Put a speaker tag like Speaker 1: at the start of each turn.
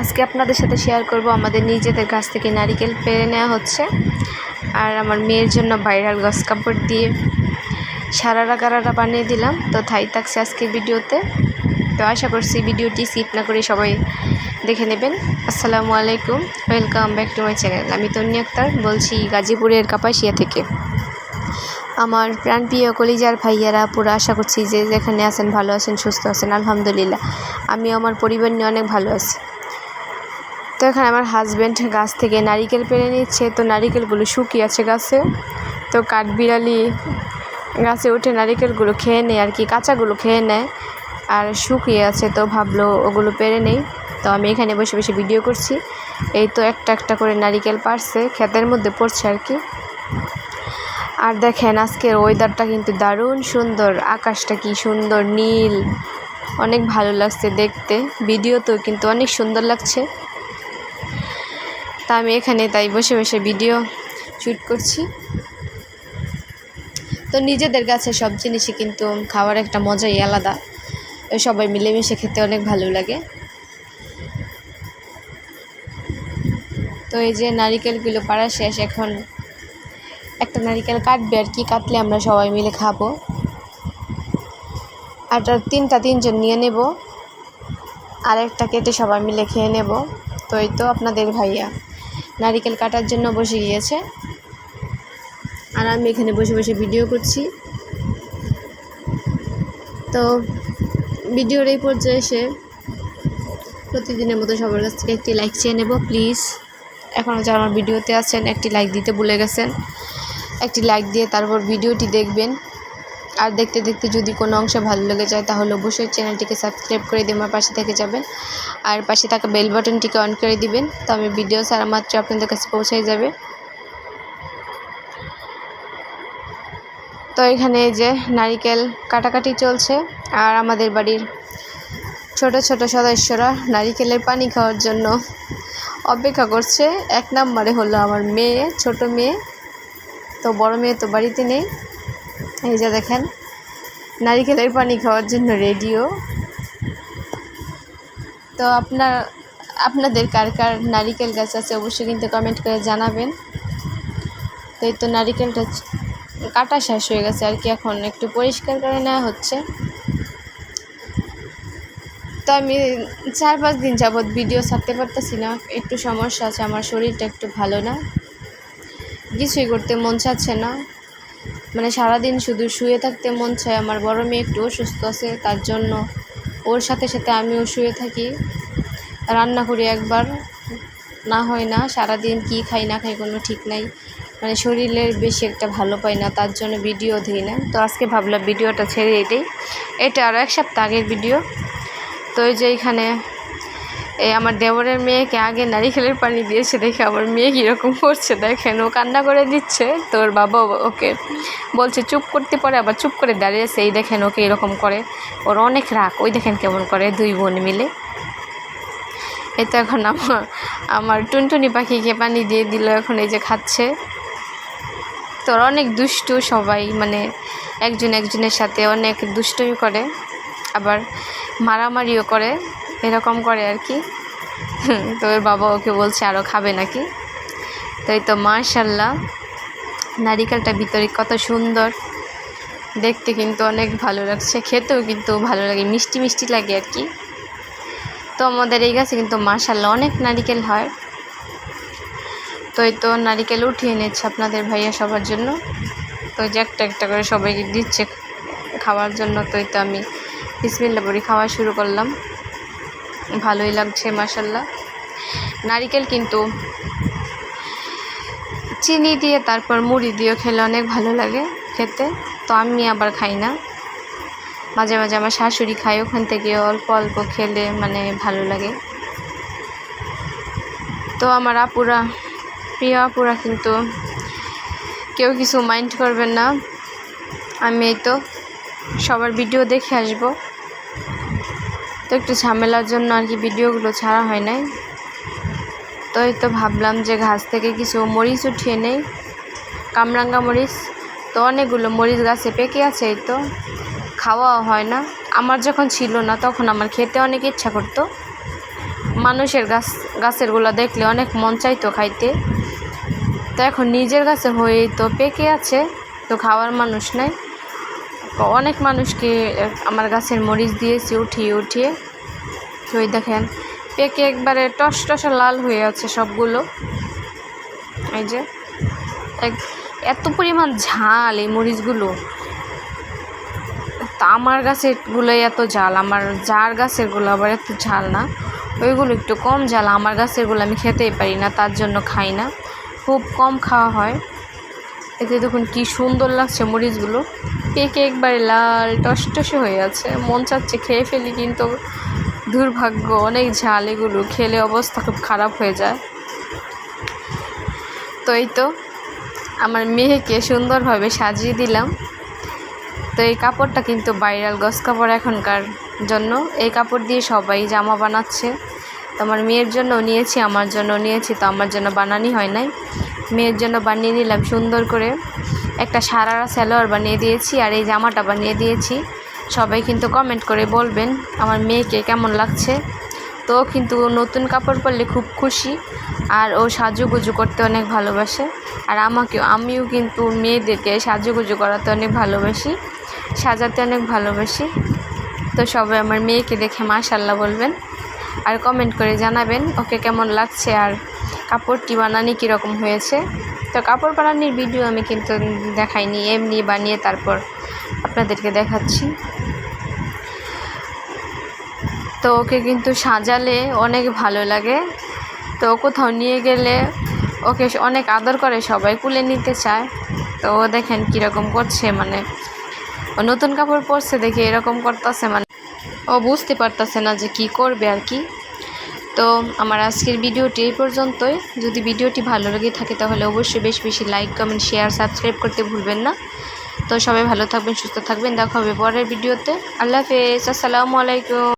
Speaker 1: আজকে আপনাদের সাথে শেয়ার করব আমাদের নিজেদের গাছ থেকে নারিকেল পেরে নেওয়া হচ্ছে। আর আমার মেয়ের জন্য ভাইরাল গস কাপড় দিয়ে সারারা গারারা বানিয়ে দিলাম। তো থাই থাকছে আজকে ভিডিওতে। তো আশা করছি ভিডিওটি স্কিপ না করে সবাই দেখে নেবেন। আসসালামু আলাইকুম। Welcome back to my channel আমি তন্নি আক্তার, বলছি গাজীপুরের কাপাসিয়া থেকে। আমার প্রাণপ্রিয় কলিজার ভাইয়ারা পুরো আশা করছি যে যেখানে আছেন ভালো আছেন, সুস্থ আছেন, আলহামদুলিল্লাহ। আমি আমার পরিবার নিয়ে অনেক ভালো আছি। তো এখানে আমার হাজব্যান্ড গাছ থেকে নারিকেল পেরে নিচ্ছে। তো নারিকেলগুলো শুকিয়ে আছে গাছে। তো কাঠবিড়ালি গাছে উঠে নারিকেলগুলো খেয়ে নেয় আর কি, কাঁচাগুলো খেয়ে নেয়। আর শুকিয়ে আছে তো ভাবলো ওগুলো পেরে নেই। তো আমি এখানে বসে বসে ভিডিও করছি। এই তো একটা একটা করে নারিকেল পারছে ক্ষেতের মধ্যে পড়ছে আর কি। আর দেখেন আজকের ওয়েদারটা কিন্তু দারুণ সুন্দর, আকাশটা কি সুন্দর, নীল। অনেক ভালো লাগছে দেখতে। ভিডিওতেও কিন্তু অনেক সুন্দর লাগছে। তা আমি এখানে তাই বসে বসে ভিডিও শ্যুট করছি। তো নিজেদের কাছে সব জিনিসই কিন্তু খাওয়ার একটা মজাই আলাদা। সবাই মিলেমিশে খেতে অনেক ভালো লাগে। তো এই যে নারিকেলগুলো পাড়া শেষ, এখন একটা নারিকেল কাটবে আর কি, কাটলে আমরা সবাই মিলে খাব। আর তিনটা তিনজন নিয়ে নেব, আর একটা কেটে সবাই মিলে খেয়ে নেব। তো এই তো আপনাদের ভাইয়া। নারিকেল কাটার জন্য বসে গিয়েছে। আর আমি এখানে বসে বসে ভিডিও করছি। তো ভিডিওর এই পর্যায়ে এসে প্রতিদিনের মতো সবার কাছ থেকে একটি লাইক চেয়ে নেব প্লিজ এখনও যারা আমার ভিডিওতে আছেন, একটি লাইক দিতে ভুলে গেছেন। একটি লাইক দিয়ে তারপর ভিডিওটি দেখবেন। আর দেখতে দেখতে যদি কোনো অংশে ভালো লেগে যায়, তাহলে অবশ্যই চ্যানেলটিকে সাবস্ক্রাইব করে দিয়ে আমার পাশে থেকে যাবেন। আর পাশে থাকা বেল বাটনটিকে অন করে দিবেন তো আমি ভিডিও সারা মাত্র আপনাদের কাছে পৌঁছাই যাবে। তো এখানে যে নারিকেল কাটাকাটি চলছে, আর আমাদের বাড়ির ছোট ছোট সদস্যরা নারিকেলের পানি খাওয়ার জন্য অপেক্ষা করছে। এক নম্বরে হলো আমার মেয়ে, ছোট মেয়ে। তো বড় মেয়ে তো বাড়িতে নেই। এই যে দেখেন নারিকেলের পানি খাওয়ার জন্য রেডিও তো আপনার আপনাদের কার কার নারিকেল গাছ আছে অবশ্যই কিন্তু কমেন্ট করে জানাবেন। তো এই তো নারিকেলটা কাটা শেষ হয়ে গেছে আর কি, এখন একটু পরিষ্কার করে নেওয়া হচ্ছে। তো আমি চার পাঁচ দিন যাবৎ ভিডিও ছাড়তে পারতেছি না, একটু সমস্যা আছে, আমার শরীরটা একটু ভালো না। কিছুই করতে মন চাচ্ছে না। মানে সারাদিন শুধু শুয়ে থাকতে মন চায়। আমার বড় মেয়ে একটু অসুস্থ আছে, তার জন্য ওর সাথে সাথে আমিও শুয়ে থাকি। রান্না করি একবার, না হয় না, সারাদিন কি খাই না খাই কোনো ঠিক নাই। মানে শরীরের বেশি একটা ভালো পাই না, তার জন্য ভিডিও দিই না। তো আজকে ভাবলাম ভিডিওটা ছেড়ে দিই। এটা আরও এক সপ্তাহ আগের ভিডিও। তো এই যে এখানে এই আমার দেবরের মেয়েকে আগে নারিকেলের পানি দিয়েছে দেখে আমার মেয়ে কীরকম করছে দেখেন, ও কান্না করে দিচ্ছে, তোর বাবা ওকে বলছে, চুপ করতে পারে, আবার চুপ করে দাঁড়িয়েছে এই দেখেন, ওকে এরকম করে। ওর অনেক রাগ, ওই দেখেন কেমন করে দুই বোন মিলে। তো এখন আমার আমার টুনটুনি পাখিকে পানি দিয়ে দিল, এখন এই যে খাচ্ছে। তোর অনেক দুষ্টু সবাই মানে একজন একজনের সাথে অনেক দুষ্টুমি করে, আবার মারামারিও করে। এরকম করে আর কি। তো ওর বাবা ওকে বলছে আরও খাবে নাকি? তো এই তো মার্শাল্লাহ নারিকেলটা ভিতরে কত সুন্দর। দেখতে কিন্তু অনেক ভালো লাগছে, খেতেও কিন্তু ভালো লাগে, মিষ্টি মিষ্টি লাগে আর কি। তো আমাদের এই গাছে কিন্তু মার্শাল্লাহ অনেক নারিকেল হয়। তো এই তো নারিকেল উঠিয়ে নিচ্ছে আপনাদের ভাইয়া সবার জন্য। তো যে একটা একটা করে সবাইকে দিচ্ছে খাওয়ার জন্য। তো এই তো আমি বিসমিল্লা বড়ি খাওয়া শুরু করলাম। ভালোই লাগছে মাসাল্লাহ নারিকেল কিন্তু চিনি দিয়ে, তারপর মুড়ি দিয়েও খেলে অনেক ভালো লাগে খেতে। তো আমি আবার খাই না। মাঝে মাঝে আমার শাশুড়ি খায়, ওখান থেকে অল্প অল্প খেলে মানে ভালো লাগে। তো আমার আপুরা, প্রিয় আপুরা কিন্তু কেউ কিছু মাইন্ড করবেন না। আমি এই তো সবার ভিডিও দেখে আসব। তো একটু ঝামেলার জন্য আর কি ভিডিওগুলো ছাড়া হয় নাই। তো এই তো ভাবলাম যে ঘাস থেকে কিছু মরিচ উঠিয়ে নেই। কামরাঙ্গা মরিচ, তো অনেকগুলো মরিচ গাছে পেকে আছে এই তো। খাওয়াও হয় না। আমার যখন ছিল না, তখন আমার খেতে অনেক ইচ্ছা করতো। মানুষের গাছ গাছেরগুলো দেখলে অনেক মন চাইতো খাইতে। তো এখন নিজের গাছে হয়েই তো পেকে আছে, তো খাওয়ার মানুষ নাই। অনেক মানুষকে আমার গাছের মরিচ দিয়েছি উঠিয়ে উঠিয়ে। তো ওই দেখেন, পেকে একবারে টস টসা লাল হয়ে আছে সবগুলো। এই যে, এক, এত পরিমাণ ঝাল এই মরিচগুলো। তা আমার গাছেরগুলোই এত ঝাল, আমার যার গাছেরগুলো আবার এত ঝাল না, ওইগুলো একটু কম ঝাল, আমার গাছেরগুলো আমি খেতেই পারি না, তার জন্য খাই না। খুব কম খাওয়া হয়। এতে দেখুন কি সুন্দর লাগছে মরিচগুলো। পেকে একবারে লাল, টসটসে হয়ে আছে। মন চাচ্ছে খেয়ে ফেলি, কিন্তু দুর্ভাগ্য, অনেক ঝাল এগুলো। খেলে অবস্থা খুব খারাপ হয়ে যায়। তো এই তো, আমার মেয়েকে সুন্দরভাবে সাজিয়ে দিলাম। তো এই কাপড়টা কিন্তু ভাইরাল গস কাপড় এখনকার জন্য। এই কাপড় দিয়ে সবাই জামা বানাচ্ছে। তো আমার মেয়ের জন্য নিয়েছি, আমার জন্য নিয়েছি, তো আমার জন্য বানানি হয় নাই। মেয়ের জন্য বানিয়ে নিলাম, সুন্দর করে। একটা সারারা স্যালোয়ার বানিয়ে দিয়েছি আর এই জামাটা বানিয়ে দিয়েছি। সবাই কিন্তু কমেন্ট করে বলবেন, আমার মেয়েকে কেমন লাগছে? তো কিন্তু নতুন কাপড় পরলে খুব খুশি আর ও সাজুগুজু করতে অনেক ভালোবাসে। আর আমাকেও আমিও কিন্তু মেয়েদেরকে সাজুগুজু করাতে অনেক ভালোবাসি, সাজাতে অনেক ভালোবাসি। তো সবাই আমার মেয়েকে দেখে মাশাল্লাহ বলবেন আর কমেন্ট করে জানাবেন, ওকে কেমন লাগছে আর কাপড়টি বানানি কীরকম হয়েছে? তো কাপড় বানানির ভিডিও আমি কিন্তু দেখাইনি, এমনি বানিয়ে তারপর আপনাদেরকে দেখাচ্ছি। তো ওকে কিন্তু সাজালে অনেক ভালো লাগে। তো কোথাও নিয়ে গেলে ওকে অনেক আদর করে, সবাই কুলে নিতে চায়। তো ও দেখেন কীরকম করছে মানে ও নতুন কাপড় পরছে দেখে এরকম করতেছে মানে ও বুঝতে পারতেছে না যে কি করবে আর কি। তো আমার আজকের ভিডিওটি এই পর্যন্তই। যদি ভিডিওটি ভালো লেগে থাকে তাহলে অবশ্যই বেশ বেশি লাইক কমেন্ট শেয়ার সাবস্ক্রাইব করতে ভুলবেন না। তো সবাই ভালো থাকবেন, সুস্থ থাকবেন। দেখা হবে পরের ভিডিওতে। আল্লাহ হাফেজ। আসসালামু আলাইকুম।